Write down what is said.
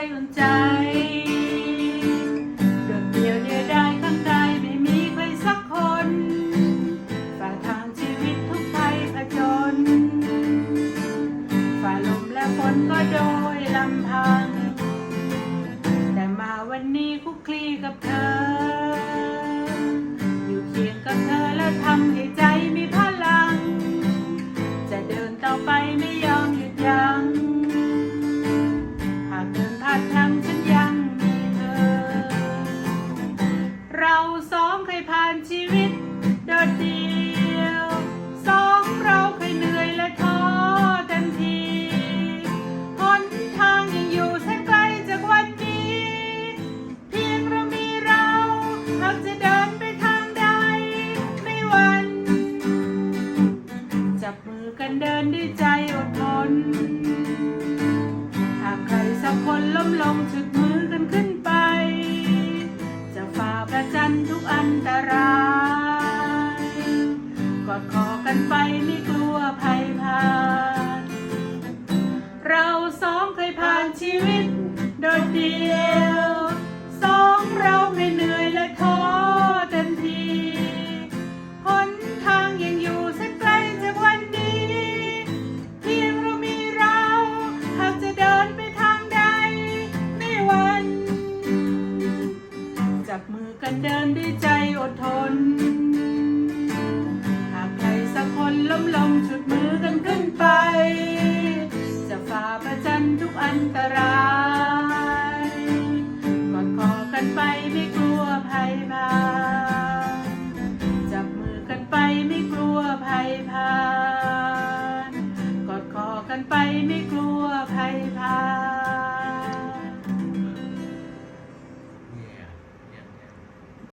เคยอุ่นใจโดดเดียวเดียวดายข้างใดไม่มีใครสักคนฝ่าทางชีวิตทุกภัยผจญฝ่าลมและฝนก็โดยลำพัง แต่มาวันนี้คุกคลีกับเธอ จับมือกันเดินด้วยใจอดทน หากใครสักคนล้มลงจุดมือกันขึ้นไป จะฝ่าประจันทุกอันตราย กอดคอกันไปไม่กลัวภัยพานันเดินด้วยใจอดทน หากใครสักคนล้มลงชุดมือกันขึ้นไป จะฝ่าประจันทุกอันตรายกอดคอกันไปไม่กลัวภัยมาจับมือกันไปไม่กลัวภัยพานกอดคอกันไปไม่กลัวภัยพาน